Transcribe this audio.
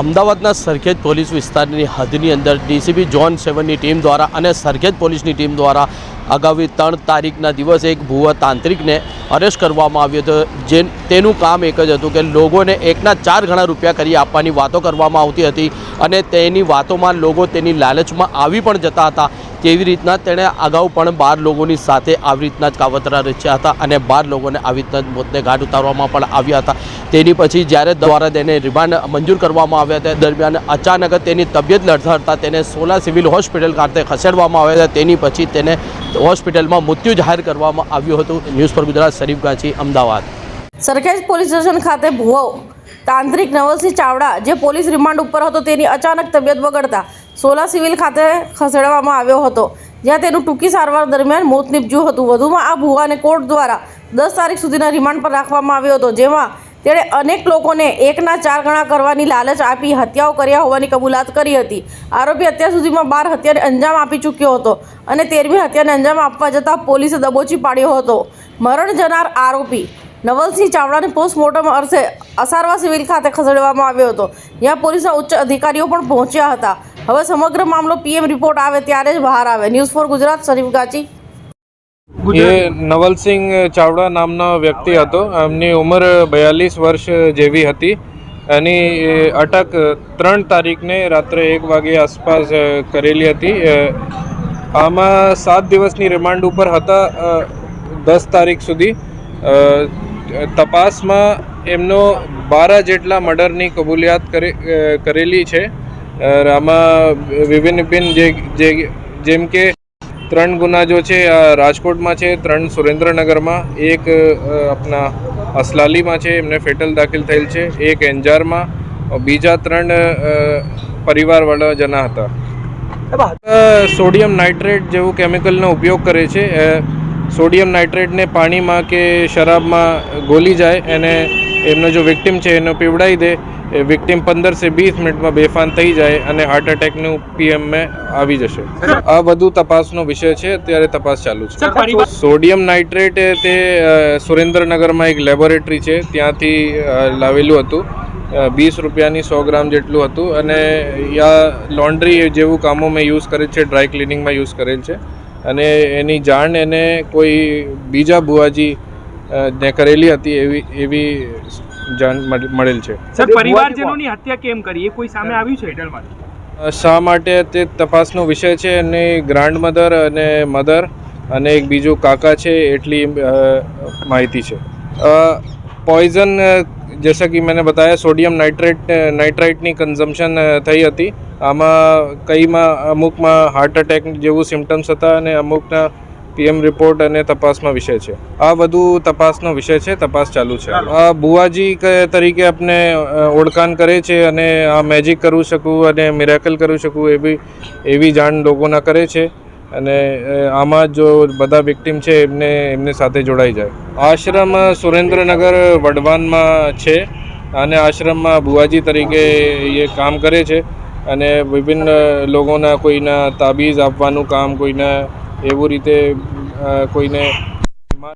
અમદાવાદના સરખેજ પોલીસ વિસ્તારની હદની અંદર ડીસીબી ઝોન સેવનની ટીમ દ્વારા અને સરખેજ પોલીસની ટીમ દ્વારા આગામી ત્રણ તારીખના દિવસે એક ભુવા તાંત્રિકને અરેસ્ટ કરવામાં આવ્યો હતો. જે તેનું કામ એક જ હતું કે લોકોને એકના ચાર ઘણા રૂપિયા કરી આપવાની વાતો કરવામાં આવતી હતી અને તેની વાતોમાં લોકો તેની લાલચમાં આવી પણ જતા હતા. તેવી રીતના તેણે અગાઉ પણ બાર લોકોની સાથે આવી રીતના જ કાવતરા રચ્યા હતા અને બાર લોકોને આવી રીતના જ મોતને ઘાટ ઉતારવામાં પણ આવ્યા હતા. તેની પછી જ્યારે દ્વારા તેને રિમાન્ડ મંજૂર કરવામાં આવ્યા હતા, દરમિયાન અચાનક તેની તબિયત લડથડતા તેને સોલા સિવિલ હોસ્પિટલ ખાતે ખસેડવામાં આવ્યા હતા. તેની પછી તેને હોસ્પિટલમાં મૃત્યુ જાહેર કરવામાં આવ્યું હતું. ન્યૂઝ પર ગુજરાત શરીફ ગાંચી, અમદાવાદ. સરખેજ પોલીસ સ્ટેશન ખાતે ભુવો તાંત્રિક નવલસિંહ ચાવડા, જે પોલીસ રિમાન્ડ ઉપર હતો, તેની અચાનક તબિયત બગડતા સોલા સિવિલ ખાતે ખસેડવામાં આવ્યો હતો, જ્યાં તેનું ટૂંકી સારવાર દરમિયાન મોત નીપજ્યું હતું. વધુમાં આ ભુવાને કોર્ટ દ્વારા દસ તારીખ સુધીના રિમાન્ડ પર રાખવામાં આવ્યો હતો, જેમાં તેણે અનેક લોકોને એકના ચાર ગણા કરવાની લાલચ આપી, હત્યાઓ કર્યા હોવાની કબૂલાત કરી હતી. આરોપી અત્યાર સુધીમાં બાર હત્યાને અંજામ આપી ચૂક્યો હતો અને તેરમી હત્યાને અંજામ આપવા જતાં પોલીસે દબોચી પાડ્યો હતો. મરણ જનાર આરોપી નવલસિંહ ચાવડાને પોસ્ટમોર્ટમ અર્થે અસારવા સિવિલ ખાતે ખસેડવામાં આવ્યો હતો, જ્યાં પોલીસના ઉચ્ચ અધિકારીઓ પણ પહોંચ્યા હતા. હવે સમગ્ર મામલો પીએમ રિપોર્ટ આવે ત્યારે જ બહાર આવે. News for Gujarat, Sharif Ganchi. એ નવલસિંહ ચાવડા નામનો વ્યક્તિ હતો. એમની ઉંમર બયાલીસ વર્ષ જેવી હતી. એની અટક ત્રણ તારીખને રાત્રે એક વાગે આસપાસ કરેલી હતી. આમાં સાત દિવસની રિમાન્ડ ઉપર હતા દસ તારીખ સુધી. તપાસમાં એમનો બારા જેટલા મર્ડરની કબૂલિયાત કરે કરેલી છે. આમાં વિભિન્ન જે જેમ કે ત્રણ ગુના જો છે રાજકોટમાં છે, ત્રણ સુરેન્દ્રનગરમાં, એક આપણા અસલાલીમાં છે, એમને ફેટલ દાખલ થયેલ છે, એક એન્જારમાં બીજા ત્રણ પરિવારવાળા જના હતા. સોડિયમ નાઇટ્રેટ જેવું કેમિકલનો ઉપયોગ કરે છે સોડિયમ નાઇટ્રેટને પાણીમાં કે શરાબમાં ગોલી જાય, એને એમનો જો વિક્ટિમ છે, એનો પીવડાવી દે એ વિક્ટિમ પંદરથી વીસ મિનિટમાં બેફાન થઈ જાય અને હાર્ટ એટેકનું પીએમમાં આવી જશે. આ બધું તપાસનો વિષય છે અત્યારે તપાસ ચાલુ છે. સોડિયમ નાઇટ્રેટ તે સુરેન્દ્રનગરમાં એક લેબોરેટરી છે ત્યાંથી લાવેલું હતું. વીસ રૂપિયાની સો ગ્રામ જેટલું હતું અને યા લોન્ડ્રી જેવું કામોમાં યુઝ કરેલ છે ડ્રાય ક્લિનિંગમાં યુઝ કરેલ છે. અને એની જાણ એને કોઈ બીજા બુઆજી ને કરેલી હતી એવી એવી જાણ મળેલ છે. સર પરિવારજનોની હત્યા કેમ કરી? એ કોઈ સામે આવ્યું છે? હેટલમાં શા માટે તે તપાસનો વિષય છે? અને ગ્રાન્ડ મધર અને મધર અને એક બીજો કાકા છે એટલી માહિતી છે. પોઈઝન જૈસા કે મેં બતાવ્યા સોડિયમ નાઇટ્રેટ નાઇટ્રાઇટની કન્ઝમ્પશન થઈ હતી. આમાં કઈમાં અમુકમાં હાર્ટ અટેક જેવું સિમ્ટમ્સ હતા અને અમુકના પીએમ રિપોર્ટ અને તપાસમાં વિષય છે. આ વધુ તપાસનો વિષય છે તપાસ ચાલુ છે. આ બુવાજી તરીકે આપને ઓળખાણ કરે છે અને આ મેજિક કરું શકું અને મિરેકલ કરું શકું એવી એવી જાણ લોકોના કરે છે. અને આમાં જો બધા વિક્ટિમ છે એમને એમને સાથે જોડાઈ જાય. આશ્રમ સુરેન્દ્રનગર વડવાનમાં છે અને આશ્રમમાં બુવાજી તરીકે એ કામ કરે છે. અને વિભિન્ન લોકોના કોઈના તાબીઝ આપવાનું કામ કોઈના એવું રીતે કોઈને